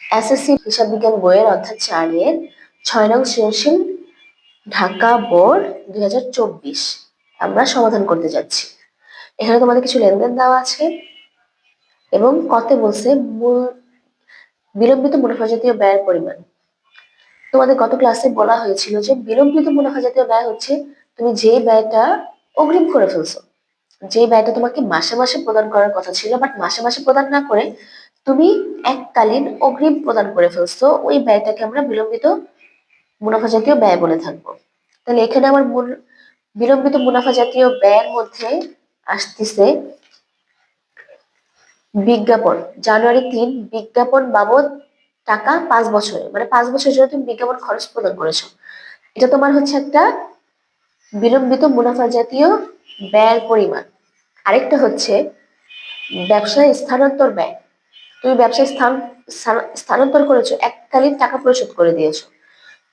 SSC হিসাব বিজ্ঞান বইয়ের অর্থাৎ চারের ছয় নং সৃজনশীল ঢাকা বোর্ড দুই আমরা সমাধান করতে যাচ্ছি। এখানে তোমাদের কিছু লেনদেন দেওয়া আছে এবং কতে বলছে মূল বিলম্বিত মুনাফা জাতীয় ব্যয়ের পরিমাণ। তোমাদের গত ক্লাসে বলা হয়েছিল যে বিলম্বিত মুনাফা জাতীয় ব্যয় হচ্ছে তুমি যে ব্যয়টা অগ্রিম করে ফেলছো। যে ব্যয়টা তোমাকে মাসে মাসে প্রদান করার কথা ছিল বাট মাসে মাসে প্রদান না করে তুমি এককালীন অগ্রিম প্রদান করে ফেলছো, ওই ব্যয়টাকে আমরা বিলম্বিত মুনাফা জাতীয় ব্যয় বলে থাকব। তাহলে এখানে আমার মূল বিলম্বিত মুনাফা জাতীয় ব্যয়ের মধ্যে আসতেছে বিজ্ঞাপন। জানুয়ারি তিন, বিজ্ঞাপন বাবদ টাকা পাঁচ বছরে মানে পাঁচ বছরের জন্য তুমি বিজ্ঞাপন খরচ প্রদান করেছ। এটা তোমার হচ্ছে একটা বিলম্বিত মুনাফা জাতীয় ব্যয়ের পরিমাণ। আরেকটা হচ্ছে ব্যবসায় স্থানান্তর ব্যয়। তুমি ব্যবসায় স্থান স্থানান্তর করেছ, এককালীন টাকা পরিশোধ করে দিয়েছ।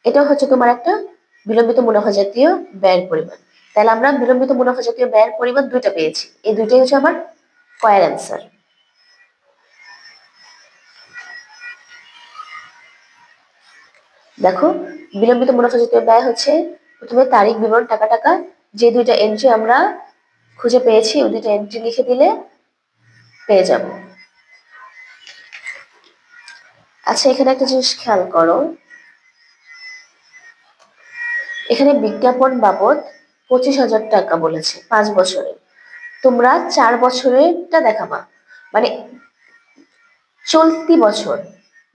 এটা হচ্ছে তোমার একটা বিলম্বিত মুনাফা জাতীয় ব্যয়ের পরিমাণ। তাহলে আমরা বিলম্বিত মুনাফা জাতীয় ব্যয়ের পরিমাণ দুইটা পেয়েছি। এই দুইটাই হচ্ছে আমার কয়ের অ্যান্সার দেখো, বিলম্বিত মুনাফা জাতীয় ব্যয় হচ্ছে প্রথমে তারিখ, বিবরণ, টাকা টাকা, যে দুইটা এন্ট্রি আমরা খুঁজে পেয়েছি, ওই দুইটা এন্ট্রি লিখে দিলে পেয়ে যাব। আচ্ছা এখানে একটা জিনিস খেয়াল করো। এখানে বিজ্ঞাপন বাবদ পঁচিশ হাজার টাকা বলেছে পাঁচ বছরে। তোমরা চার বছরেরটা দেখাবা। মানে চলতি বছর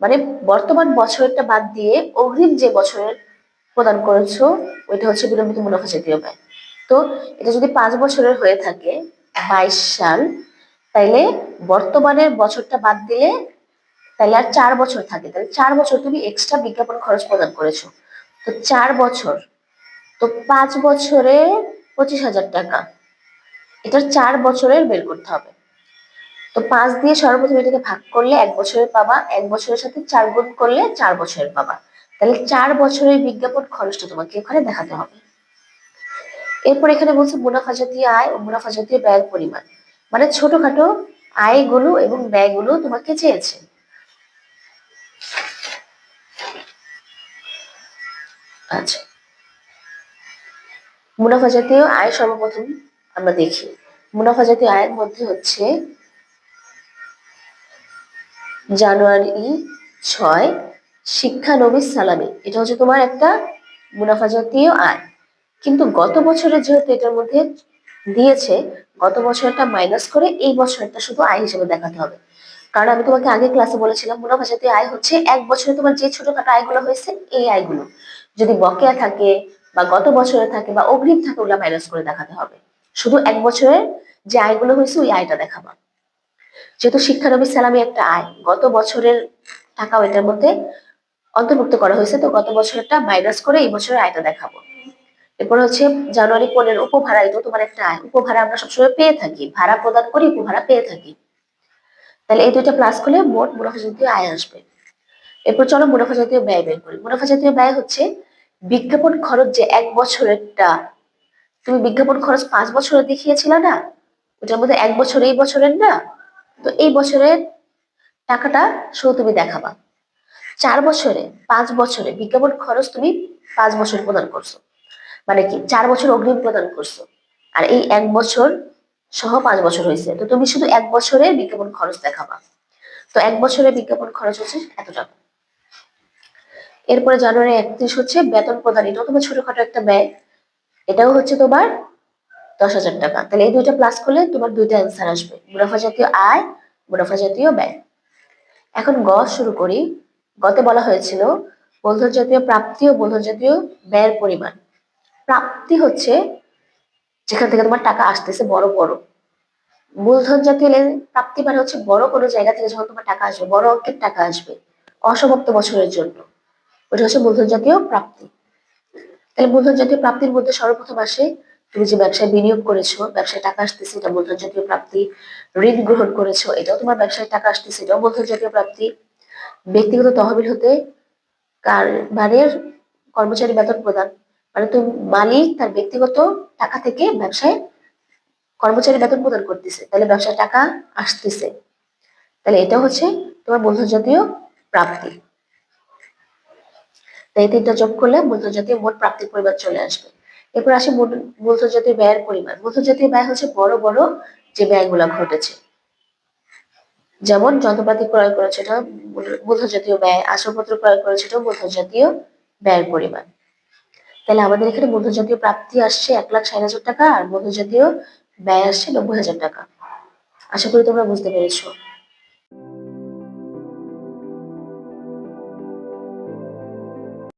মানে বর্তমান বছরটা বাদ দিয়ে অগ্রিম যে বছরের প্রদান করেছ, ওইটা হচ্ছে বিলম্বিত মুনাফা জাতীয় ব্যয়। তো এটা যদি পাঁচ বছরের হয়ে থাকে, বাইশ সাল, তাইলে বর্তমানের বছরটা বাদ দিলে তাহলে আর চার বছর থাকে। তাহলে চার বছর তুমি এক্সট্রা বিজ্ঞাপন খরচ প্রদান করেছ। তো চার বছর। তো পাঁচ বছরে পঁচিশ হাজার টাকা। এটা চার বছরের বের করতে হবে। তো পাঁচ দিয়ে সর্বপ্রথম এটাকে ভাগ করলে এক বছরের পাবা। এক বছরের সাথে চার গুণ করলে চার বছরের পাবা। তাহলে চার বছরের বিজ্ঞাপন খরচটা তোমাকে এখানে দেখাতে হবে। এরপর এখানে বলছে মুনাফা জাতীয় আয় ও মুনাফা জাতীয় ব্যয়ের পরিমাণ। মানে ছোটখাটো আয়গুলো এবং ব্যয়গুলো তোমাকে চেয়েছে। আচ্ছা মুনাফা জাতীয় আয় সর্বপ্রথম আমরা দেখি। মুনাফা জাতীয় আয়ের মধ্যে হচ্ছে জানুয়ারি ছয় শিক্ষানবিশ সালামি। এটা হচ্ছে তোমার একটা মুনাফা জাতীয় আয়। কিন্তু গত বছরে যেহেতু এটার মধ্যে দিয়েছে, গত বছরটা মাইনাস করে এই বছরটা শুধু আয় হিসেবে দেখাতে হবে। কারণ আমি তোমাকে আগে ক্লাসে বলেছিলাম, মুনাফা জাতীয় আয় হচ্ছে এক বছরে তোমার যে ছোটখাটো আয়গুলো হয়েছে, এই আয়গুলো। যদি বকেয়া থাকে বা গত বছরে থাকে বা অগ্রিম থাকে, ওগুলো মাইনাস করে দেখাতে হবে। শুধু এক বছরের যে আয়গুলো হয়েছে, ওই আয়টা দেখাবা। যেহেতু শিক্ষানবী সালামি একটা আয়, গত বছরের টাকাও এটার মধ্যে অন্তর্ভুক্ত করা হয়েছে, তো গত বছরটা মাইনাস করে এই বছরের আয়টা দেখাবো। এরপর হচ্ছে জানুয়ারি পনেরো উপভাড়া এটা তোমার একটা আয়। উপভাড়া আমরা সবসময় পেয়ে থাকি, ভাড়া প্রদান করি, উপভাড়া পেয়ে থাকি। তাহলে এই দুইটা প্লাস করলে মোট মুনাফা আয় আসবে। এরপর চলো মুনাফা জাতীয় ব্যয় বের করি। মুনাফা জাতীয় ব্যয় হচ্ছে বিজ্ঞাপন খরচ যে এক বছরেরটা। তুমি বিজ্ঞাপন খরচ পাঁচ বছরে দেখিয়েছিল না? ওটার মধ্যে এক বছর, এই বছরের না? তো এই বছরের টাকাটা শুধু তুমি দেখাবা। চার বছরে, পাঁচ বছরে বিজ্ঞাপন খরচ তুমি পাঁচ বছর প্রদান করছ। মানে কি? চার বছর অগ্রিম প্রদান করছ। আর এই এক বছর সহ পাঁচ বছর হয়েছে। তো তুমি শুধু এক বছরের বিজ্ঞাপন খরচ দেখাবা। তো এক বছরের বিজ্ঞাপন খরচ হচ্ছে এত টাকা এরপরে জানুয়ারি একত্রিশ হচ্ছে বেতন প্রদান। এটাও তোমার ছোটখাটো একটা ব্যয়। এটাও হচ্ছে তোমার দশ হাজার টাকা। তাহলে এই দুইটা প্লাস করলে তোমার দুইটা অ্যান্সার আসবে। মুনাফা জাতীয় আয়, মুনাফা জাতীয় ব্যয়। এখন গ শুরু করি। গতে বলা হয়েছিল মূলধন জাতীয় প্রাপ্তি ও মূলধন জাতীয় ব্যয়ের পরিমাণ। প্রাপ্তি হচ্ছে যেখান থেকে তোমার টাকা আসতেছে বড় বড়। মূলধন জাতীয় প্রাপ্তি মানে হচ্ছে বড় কোনো জায়গা থেকে যখন তোমার টাকা আসবে, বড় অঙ্কের টাকা আসবে। অসমাপ্ত বছরের জন্য। ওটা হচ্ছে মূলধন জাতীয় প্রাপ্তি। তাহলে মূলধন জাতীয় প্রাপ্তির মধ্যে সর্বপ্রথম আসে, তুমি যে ব্যবসায় বিনিয়োগ করেছ, ব্যবসায় টাকা আসতেছে, এটা মূলধন জাতীয় প্রাপ্তি। ঋণ গ্রহণ করেছ, এটাও তোমার ব্যবসায় টাকা আসতেছে, এটাও মূলধন জাতীয় প্রাপ্তি। ব্যক্তিগত তহবিল হতে কারবারের কর্মচারী বেতন প্রদান মানে তুমি মালিক তার ব্যক্তিগত টাকা থেকে ব্যবসায় কর্মচারী বেতন প্রদান করতেছে, তাহলে ব্যবসায় টাকা আসতেছে। তাহলে এটা হচ্ছে তোমার মূলধন জাতীয় প্রাপ্তি। তাই তিনটা যোগ করলে মূলধনজাতীয় মোট প্রাপ্তির পরিমাণ চলে আসবে। এরপর আসে মূল- মূলধনজাতীয় ব্যয়ের পরিমাণ। মূলধনজাতীয় ব্যয় হচ্ছে বড় বড় যে ব্যয়গুলো ঘটেছে। যেমন যন্ত্রপাতি ক্রয় করেছে এটা মূল- মূলধনজাতীয় ব্যয়। আসবাবপত্র ক্রয় করেছে এটা মূলধনজাতীয় ব্যয়ের পরিমাণ। তাহলে আমাদের এখানে মূলধনজাতীয় প্রাপ্তি আসছে এক লাখ ষাট হাজার টাকা আর মূলধনজাতীয় ব্যয় আসছে নব্বই হাজার টাকা। আশা করি তোমরা বুঝতে পেরেছ।